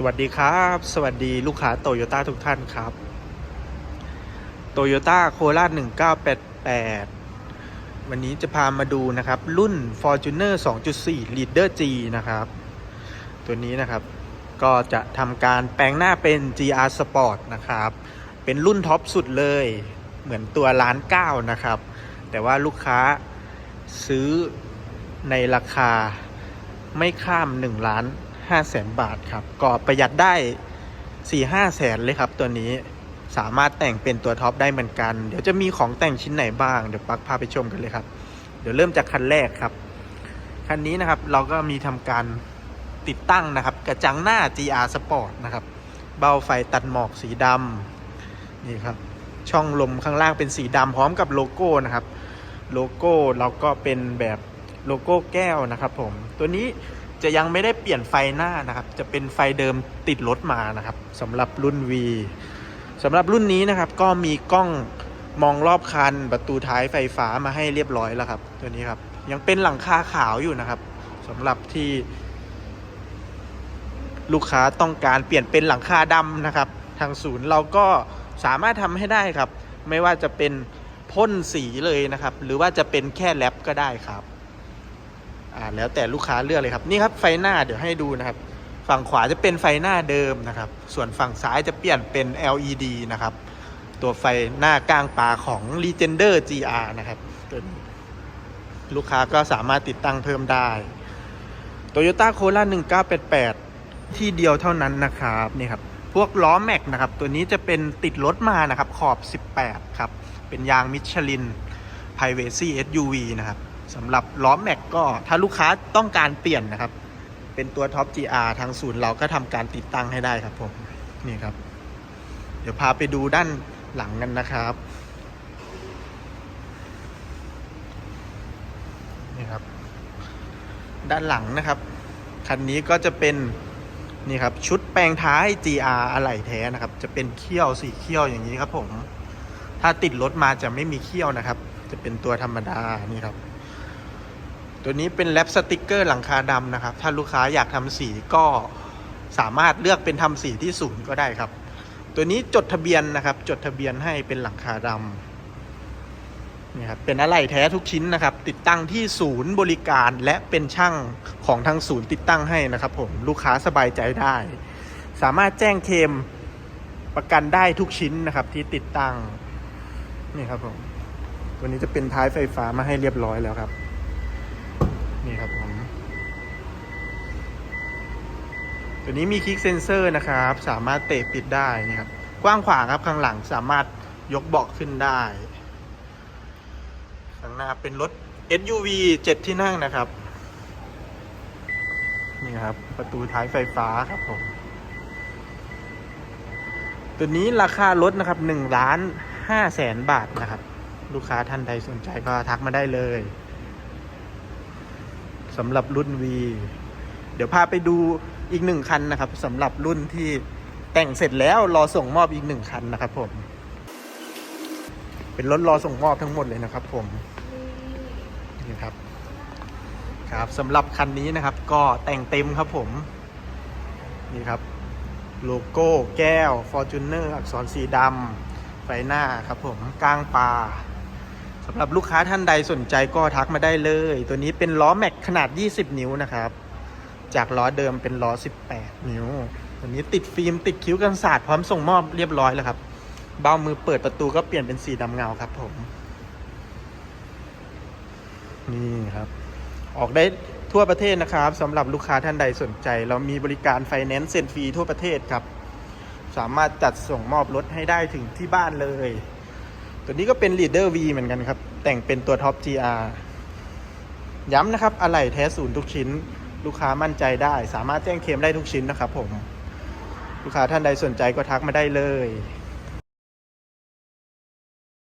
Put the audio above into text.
สวัสดีครับ สวัสดีลูกค้าโตโยต้าทุกท่านครับโตโยต้าโคราช1988 วันนี้จะพามาดูนะครับ รุ่น Fortuner 2.4 Leader G นะครับ ตัวนี้นะครับก็จะทำการแปลงหน้าเป็น GR Sport นะครับ เป็นรุ่นท็อปสุดเลย เหมือนตัวล้านเก้านะครับ แต่ว่าลูกค้าซื้อในราคาไม่ข้าม 1 ล้าน 5แสนบาทครับ ก็ประหยัดได้4 5แสนเลยครับตัวนี้สามารถแต่งเป็นตัวท็อปได้เหมือนกัน เดี๋ยวจะมีของแต่งชิ้นไหนบ้าง เดี๋ยวปักพาไปชมกันเลยครับ เดี๋ยวเริ่มจากคันแรกครับ คันนี้นะครับเราก็มีทำการติดตั้งนะครับ กระจังหน้า GR Sport นะครับ เบาไฟตัดหมอกสีดำนี่ครับ ช่องลมข้างล่างเป็นสีดำพร้อมกับโลโก้นะครับ โลโก้เราก็เป็นแบบโลโก้แก้วนะครับผม ตัวนี้ จะยังไม่ได้เปลี่ยนไฟหน้านะครับ จะเป็นไฟเดิมติดรถมานะครับสำหรับรุ่น V สำหรับรุ่นนี้นะครับก็มีกล้องมองรอบคันประตูท้ายไฟฟ้ามาให้เรียบร้อยแล้วครับ ตัวนี้ครับยังเป็นหลังคาขาวอยู่นะครับสำหรับที่ ลูกค้าต้องการเปลี่ยนเป็นหลังคาดำนะครับ ทางศูนย์เราก็สามารถทำให้ได้ครับ ไม่ว่าจะเป็นพ่นสีเลยนะครับ หรือว่าจะเป็นแค่แรปก็ได้ครับ อ่าแล้วแต่ลูกค้าเลือกเลยครับนี่ครับไฟหน้าเดี๋ยวให้ดูนะครับ ฝั่งขวาจะเป็นไฟหน้าเดิมนะครับ ส่วนฝั่งซ้ายจะเปลี่ยนเป็น LED นะครับ ตัวไฟหน้ากลางปลาของ Legender GR นะครับตัวนี้ลูกค้าก็สามารถติดตั้งเพิ่มได้ Toyota Corolla 1988 ที่เดียวเท่านั้นนะครับนี่ครับพวกล้อแม็กนะครับ ตัวนี้จะเป็นติดรถมานะครับ ขอบ 18 ครับ เป็นยางมิชลิน p r i v a c y SUV นะครับ สำหรับล้อแม็กก็ถ้าลูกค้าต้องการเปลี่ยนนะครับ เป็นตัวท็อป GR ทางศูนย์เราก็ทำการติดตั้งให้ได้ครับผมนี่ครับ เดี๋ยวพาไปดูด้านหลังกันนะครับนี่ครับ ด้านหลังนะครับ คันนี้ก็จะเป็นนี่ครับชุดแปลงท้าย GR อะไหล่แท้นะครับ จะเป็นเขี้ยวสีเขี้ยวอย่างนี้ครับผม ถ้าติดรถมาจะไม่มีเขี้ยวนะครับ จะเป็นตัวธรรมดานี่ครับ ตัวนี้เป็นแรปสติกเกอร์หลังคาดำนะครับ ถ้าลูกค้าอยากทำสีก็สามารถเลือกเป็นทำสีที่ศูนย์ก็ได้ครับ ตัวนี้จดทะเบียนนะครับ จดทะเบียนให้เป็นหลังคาดำนี่ครับเป็นอะไหล่แท้ทุกชิ้นนะครับ ติดตั้งที่ศูนย์บริการและเป็นช่างของทางศูนย์ติดตั้งให้นะครับ ผมลูกค้าสบายใจได้ สามารถแจ้งเคลมประกันได้ทุกชิ้นนะครับ ที่ติดตั้งนี่ครับผมตัวนี้จะเป็นท้ายไฟฟ้ามาให้เรียบร้อยแล้วครับ นี่ครับผม ตัวนี้มีคลิกเซนเซอร์นะครับ สามารถเตะปิดได้นี่ครับ กว้างขวางครับข้างหลังสามารถยกเบาะขึ้นได้ข้างหน้าเป็นรถ SUV 7 ที่นั่งนะครับ นี่ครับ ประตูท้ายไฟฟ้าครับผม ตัวนี้ราคารถนะครับ1ล้าน5แสนบาทนะครับ ลูกค้าท่านใดสนใจก็ทักมาได้เลย สำหรับรุ่น V เดี๋ยวพาไปดูอีกหนึ่งคันนะครับสำหรับรุ่นที่แต่งเสร็จแล้วรอส่งมอบอีกหนึ่งคันนะครับผม เป็นรถรอส่งมอบทั้งหมดเลยนะครับผมนี่ครับครับสำหรับคันนี้นะครับ ก็แต่งเต็มครับผม นี่ครับ โลโก้แก้ว Fortuner อักษรสีดำไฟหน้าครับผมกลางปลา สำหรับลูกค้าท่านใดสนใจก็ทักมาได้เลย ตัวนี้เป็นล้อแม็กขนาด 20 นิ้วนะครับ จากล้อเดิมเป็นล้อ 18 นิ้ว ตัวนี้ติดฟิล์มติดคิ้วกันศาสตร์พร้อมส่งมอบเรียบร้อยแล้วครับ เบ้ามือเปิดประตูก็เปลี่ยนเป็นสีดำเงาครับผม นี่ครับ ออกได้ทั่วประเทศนะครับสำหรับลูกค้าท่านใดสนใจ เรามีบริการไฟแนนซ์เซ็นฟรีทั่วประเทศครับ สามารถจัดส่งมอบรถให้ได้ถึงที่บ้านเลย ตัวนี้ก็เป็น Leader V เหมือนกันครับ แต่งเป็นตัวท็อป GR ย้ำนะครับ อะไหล่แท้ศูนย์ทุกชิ้น ลูกค้ามั่นใจได้ สามารถแจ้งเคลมได้ทุกชิ้นนะครับผม ลูกค้าท่านใดสนใจก็ทักมาได้เลย